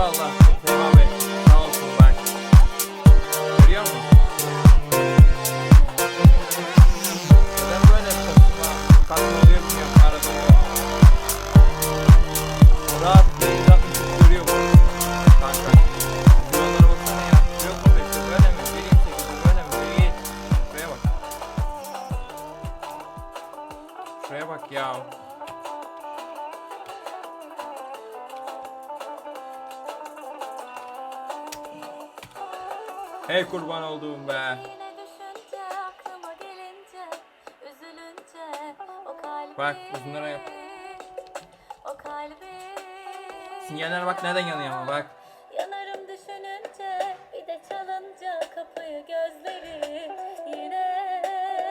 Eyvallah. Devam et. Sağ bak. Görüyor musun? Neden böyle saçma? Taklit yapmıyorum arada. Rahat değil. Rahat bir görüyor musun? Kanka. Yollara baksana ya. Yok mu peki? Böyle mi? Vereyim tekrar. Böyle mi? Değil. Şuraya. Şuraya bak ya. Hey kurban olduğum be. Bak uzunlara yap. Sinyaller bak nereden yanıyor ama bak. Yanarım düşününce bir de çalınca kapı